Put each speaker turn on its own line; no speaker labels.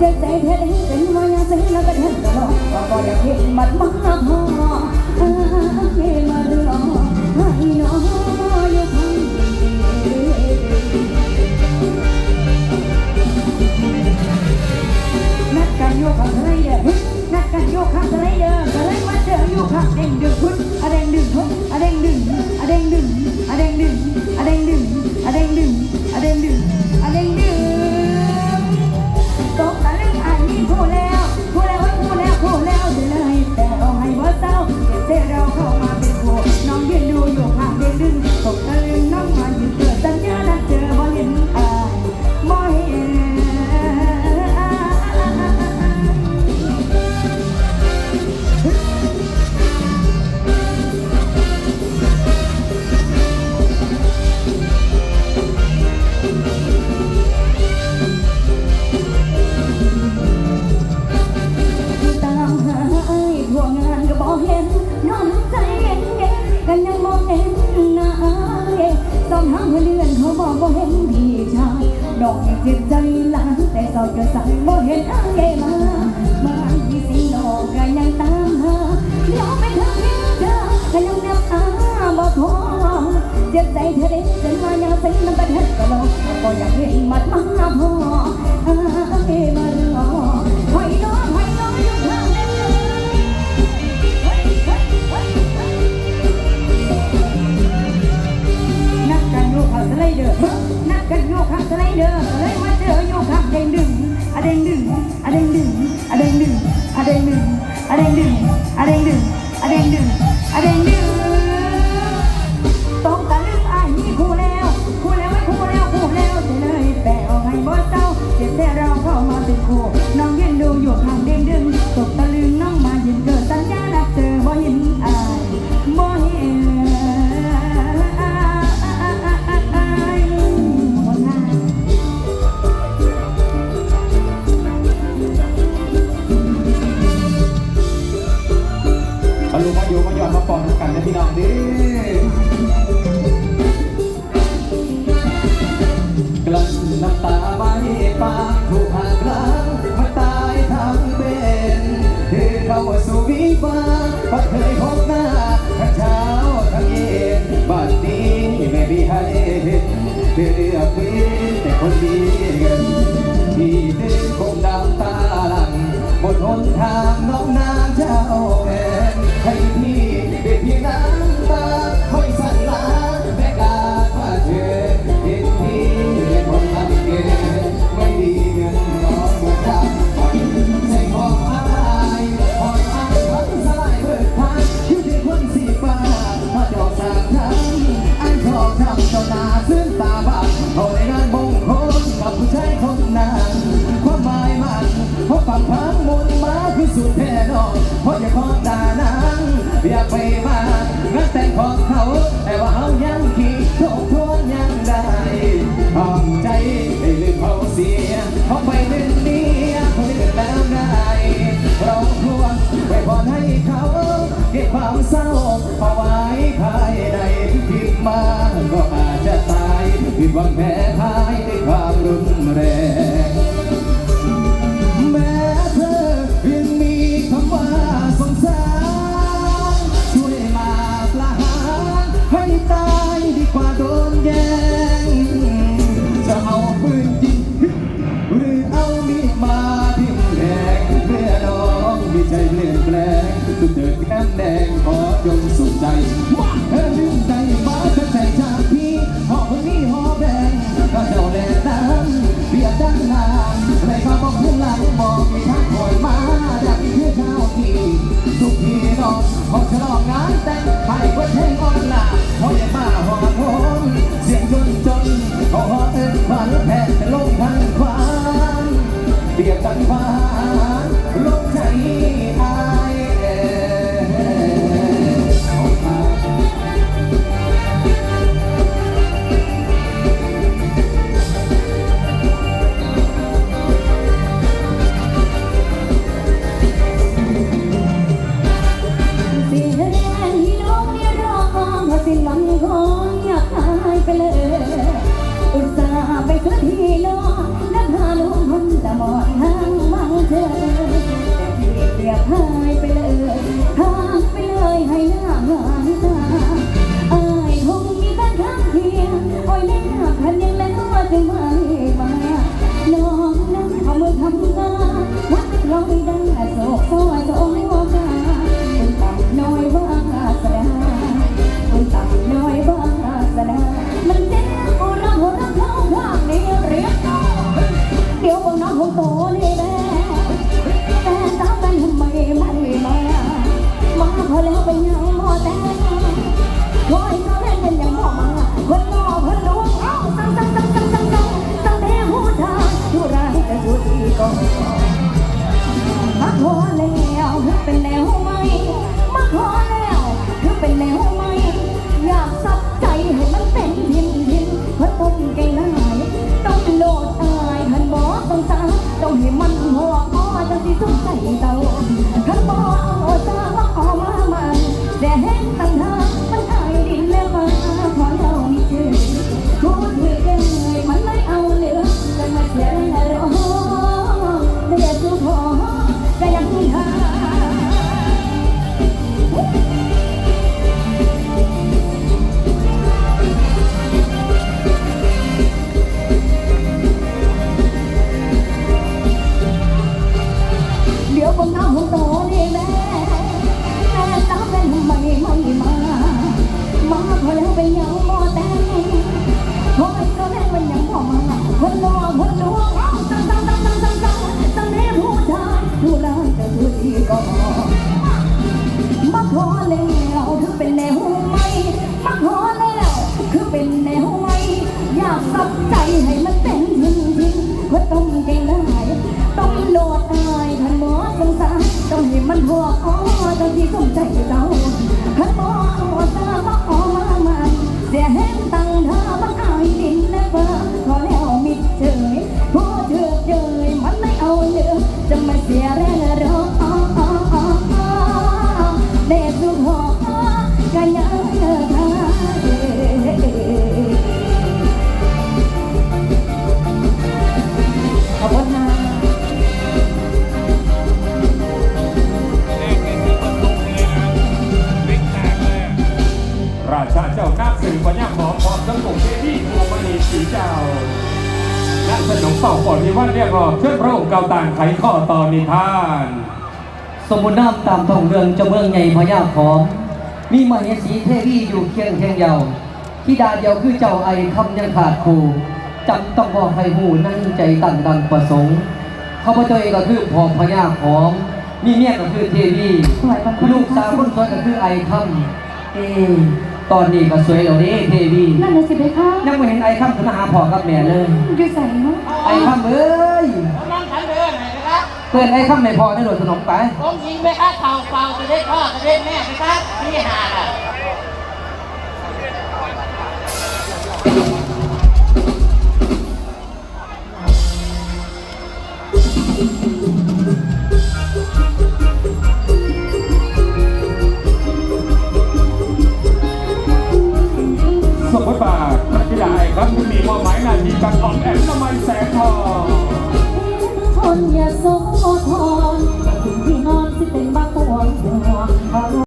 จ็บใจแท้เป็นว่ายังซึ้งแล้วก็เห็นตลอดว่าอยากเห็นมัดมาพออายมารอให้น้องอยู่ข้างนัดกันโยกข้างทะเลเด้อนัดกันโยกข้างทะเลเด้อทะเลมาเจอโยกข้างเด้งดึงพุทอะเด้งดึง അതെന്റെ น้องเจ็บใจหลานแต่เศร้าจะสั่งบ่เห็นไอ้มาบางทีสิน้องก็ยังตามหาเดี๋ยวไม่ถึงเห็นเธอก็ยังนับตาบ่พอเจ็บใจเธอได้จนมายังสิงน้ำตาเห็นก็ลงก็อยากเห็นมัดมาพอ അതെന്ത്? അതെന്ത്? അതെന്ത്? അതെന്ത്? അതെന്ത്? അതെന്ത്? അതെന്ത്? มาลุมาอยู่มาหย
อดมาปอนกันนะพี่น้องดิกลั้นน้ำตาไม่ปากถูกหักหลังมาตายทั้งเป็นเธอเข้าสู่วิวาบัดเคยพบหน้าทั้งเช้าทั้งเย็นบัดนี้ไม่มีให้เห็นเธอเลือกเป็นแต่คนดีกันที่เดินคงดำตาลังบนหนทางน้องนางเจ้า เอาในงานมงคลกับผู้ชายคนนั้นความหมายมันเพราะฝั่งพังมนมาคือสุดแท้นอนเพราะอย่าขอย วังแพ้พายด้วยความรุนแรง แม้เธอยังมีคำว่าสงสารช่วยมาประหารให้ตายดีกว่าโดนแย่งจะเอาปืนยิงหรือเอามีดมาทิ่มแทงเพื่อน้องมีใจเปลี่ยนแปลงทุกเดินแก้มแดงขอจงสุขใจมาเธอลืมใจมาเธอใจจากพี่ แดงนั้นเบียดดังนานในข้าบอกเพื่อนหลังบอกมีทางคอยมาดักเพื่อข้าที Brasil สน
มเป่าปอดนิวันเรีย
กรอบเชิญพระองค์เกาต่างไขข้อตอนนิทาน
สมบูรณ์น้ำตามท้องเรื่องเจ้าเมืองใหญ่พญาขอม มีมเหสีเทวีอยู่เคียงเคียงเยาที่ดาเดียวคือเจ้าไอคำยังขาดครูจำต้องบอกให้หูนั่งใจตั้งดังประสงค์ข้าพเจ้าเองก็คือพ่อพญาขอม มีเมียก็คือเทวีลูกสาวคนสวยก็คือไอคำเอ ตอนนี้ก็สวยแล้วเด้เทวี
นั่นเลยสิเพคะ
ยังไม่เห็นไอคำถึงมาหาพ่อกับแม่เลย
อยู่ใส่เนาะ
ไอคำเอ้ย
นั่งขันเดินไหนนะครับ
เปิดไอคำในพ่อได้โดดสนมไป
ผมยิงไปครับเข่าเป่าจะได้พ่อจะได้แม่ไปครับพี่หาอะ